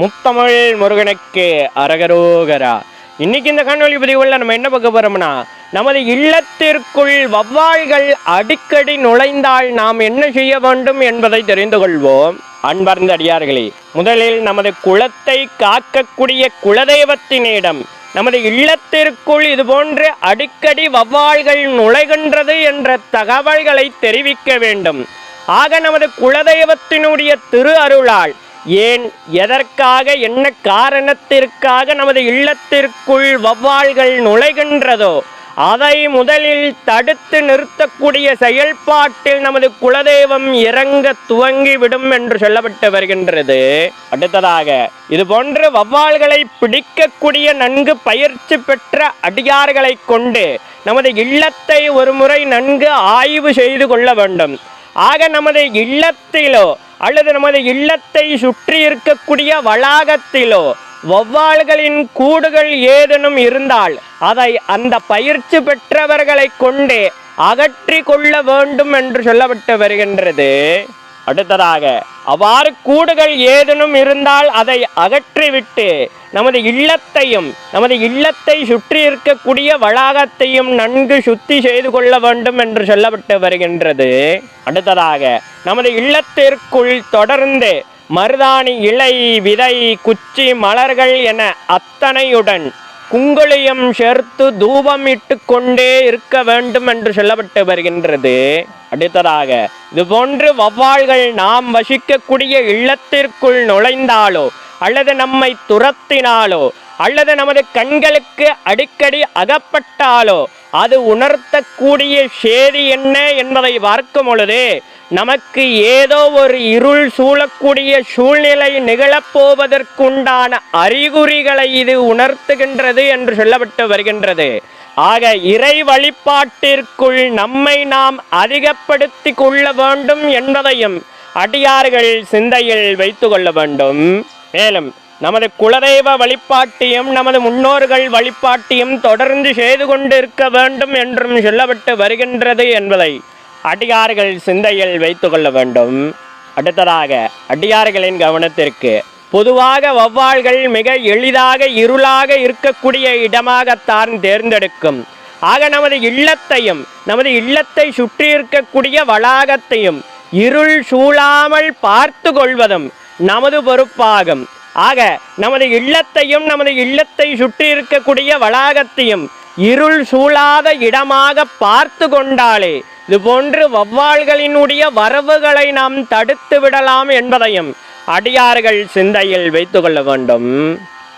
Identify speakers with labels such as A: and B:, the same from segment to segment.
A: முத்தமிழ் முருகனுக்கு அரகரோகரா. இன்னைக்கு இந்த காணொலி பதிவுல நம்ம என்ன பார்க்க போறோம்னா நமது இல்லத்திற்குள் வவ்வாள்கள் அடிக்கடி நுழைந்தால் நாம் என்ன செய்ய வேண்டும் என்பதை தெரிந்து கொள்வோம். அன்பர்ந்த அடியார்களே முதலில் நமது குலத்தை காக்கக்கூடிய குலதெய்வத்தினிடம் நமது இல்லத்திற்குள் இது போன்று அடிக்கடி வவ்வாள்கள் நுழைகின்றது என்ற தகவல்களை தெரிவிக்க வேண்டும். ஆக நமது குலதெய்வத்தினுடைய திரு அருளால் ஏன் எதற்காக என்ன காரணத்திற்காக நமது இல்லத்திற்குள் வவ்வால்கள் நுழைகின்றதோ அதை முதலில் தடுத்து நிறுத்தக்கூடிய செயல்பாட்டில் நமது குலதெய்வம் இறங்க துவங்கிவிடும் என்று சொல்லப்பட்டு வருகின்றது. அடுத்ததாக இது போன்று வவ்வால்களை பிடிக்கக்கூடிய நன்கு பயிற்சி பெற்ற அடியார்களை கொண்டு நமது இல்லத்தை ஒருமுறை நன்கு ஆய்வு செய்து கொள்ள வேண்டும். ஆக நமது இல்லத்திலோ அல்லது நமது இல்லத்தை சுற்றி இருக்கக்கூடிய வளாகத்திலோ வௌவால்களின் கூடுகள் ஏதேனும் இருந்தால் அதை அந்த பயிற்சி பெற்றவர்களை கொண்டே அகற்றி கொள்ள வேண்டும் என்று சொல்லப்பட்டு வருகின்றது. அடுத்ததாக அவ்வாறு கூடுகள் ஏதேனும் இருந்தால் அதை அகற்றிவிட்டு நமது இல்லத்தையும் நமது இல்லத்தை சுற்றி இருக்கக்கூடிய வளாகத்தையும் நன்கு சுத்தி செய்து கொள்ள வேண்டும் என்று சொல்லப்பட்டு வருகின்றது. அடுத்ததாக நமது இல்லத்திற்குள் தொடர்ந்து மருதாணி இலை விதை குச்சி மலர்கள் என அத்தனையுடன் குங்குளியம் சேர்த்து தூபம் இட்டு கொண்டே இருக்க வேண்டும் என்று சொல்லப்பட்டு வருகின்றது. அடுத்ததாக இது போன்று வவ்வாள்கள் நாம் வசிக்கக்கூடிய இல்லத்திற்குள் நுழைந்தாலோ அல்லது நம்மை துரத்தினாலோ அல்லது நமது கண்களுக்கு அடிக்கடி அகப்பட்டாலோ அது உணர்த்தக்கூடிய சேதி என்ன என்பதை பார்க்கும் பொழுது நமக்கு ஏதோ ஒரு இருள் சூழக்கூடிய சூழ்நிலை நிகழப்போவதற்குண்டான அறிகுறிகளை இது உணர்த்துகின்றது என்று சொல்லப்பட்டு வருகின்றது. ஆக இறை வழிபாட்டிற்குள் நம்மை நாம் அதிகப்படுத்தி கொள்ள வேண்டும் என்பதையும் அடியார்கள் சிந்தையில் வைத்து கொள்ள வேண்டும். மேலும் நமது குலதெய்வ வழிபாட்டையும் நமது முன்னோர்கள் வழிபாட்டையும் தொடர்ந்து செய்து கொண்டிருக்க வேண்டும் என்றும் சொல்லப்பட்டு வருகின்றது என்பதை அடியார்கள் சிந்தையில் வைத்து கொள்ள வேண்டும். அடுத்ததாக அடியார்களின் கவனத்திற்கு பொதுவாக வௌவால்கள் மிக எளிதாக இருளாக இருக்கக்கூடிய இடமாகத்தான் தேர்ந்தெடுக்கும். ஆக நமது இல்லத்தையும் நமது இல்லத்தை சுற்றி இருக்கக்கூடிய வளாகத்தையும் இருள் சூழாமல் பார்த்து கொள்வதும் நமது பொறுப்பாகும். ஆக நமது இல்லத்தையும் நமது இல்லத்தை சுற்றி இருக்கக்கூடிய வளாகத்தையும் இருள் சூழாத இடமாக பார்த்து கொண்டாலே இது போன்று வௌவால்களினுடைய வரவுகளை நாம் தடுத்து விடலாம் என்பதையும் அடியார்கள் சிந்தையில் வைத்து கொள்ள வேண்டும்.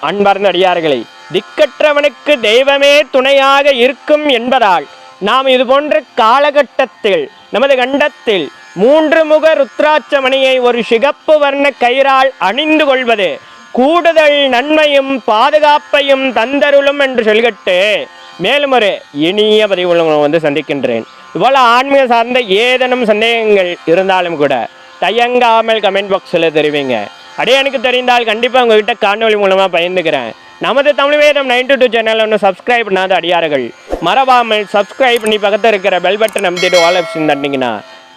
A: அன்பர்ந்த அடியார்களை திக்கற்றவனுக்கு தெய்வமே துணையாக இருக்கும் என்பதால் நாம் இதுபோன்ற காலகட்டத்தில் நமது கண்டத்தில் மூன்று முக ருத்ராட்சமணியை ஒரு சிகப்பு வர்ண கயிறால் அணிந்து கொள்வது கூடுதல் நன்மையும் பாதுகாப்பையும் தந்தருளும் என்று சொல்லிட்டு மேலும் ஒரு இனிய பதிவு வந்து சந்திக்கின்றேன். இதுபோல் ஆன்மீக சார்ந்த ஏதேனும் சந்தேகங்கள் இருந்தாலும் கூட தயங்காமல் கமெண்ட் பாக்ஸில் தெரிவிங்க. அப்படியே எனக்கு தெரிந்தால் கண்டிப்பாக உங்ககிட்ட காணொலி மூலமாக பயந்துக்கிறேன் நமது Tamil Vedam ninety two channel ஒன்று சப்ஸ்கிரைப் பண்ணாத அடியார்கள் மறவாமல் சப்ஸ்கிரைப் பண்ணி பக்கத்தில் இருக்கிற பெல் பட்டன் அமைத்திட்டு ஆல் ஆப்ஷன் தட்டிங்கன்னா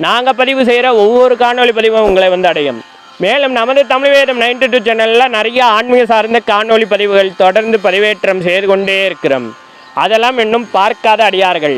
A: நாங்கள் பதிவு செய்கிற ஒவ்வொரு காணொலி பதிவும் உங்களை வந்து அடையும். மேலும் நமது தமிழ் வேதம் நைன்டி டூ சேனலில் நிறைய ஆன்மீக சார்ந்த காணொலி பதிவுகள் தொடர்ந்து பதிவேற்றம் செய்து கொண்டே இருக்கிறோம். அதெல்லாம் இன்னும் பார்க்காத அடியார்கள்.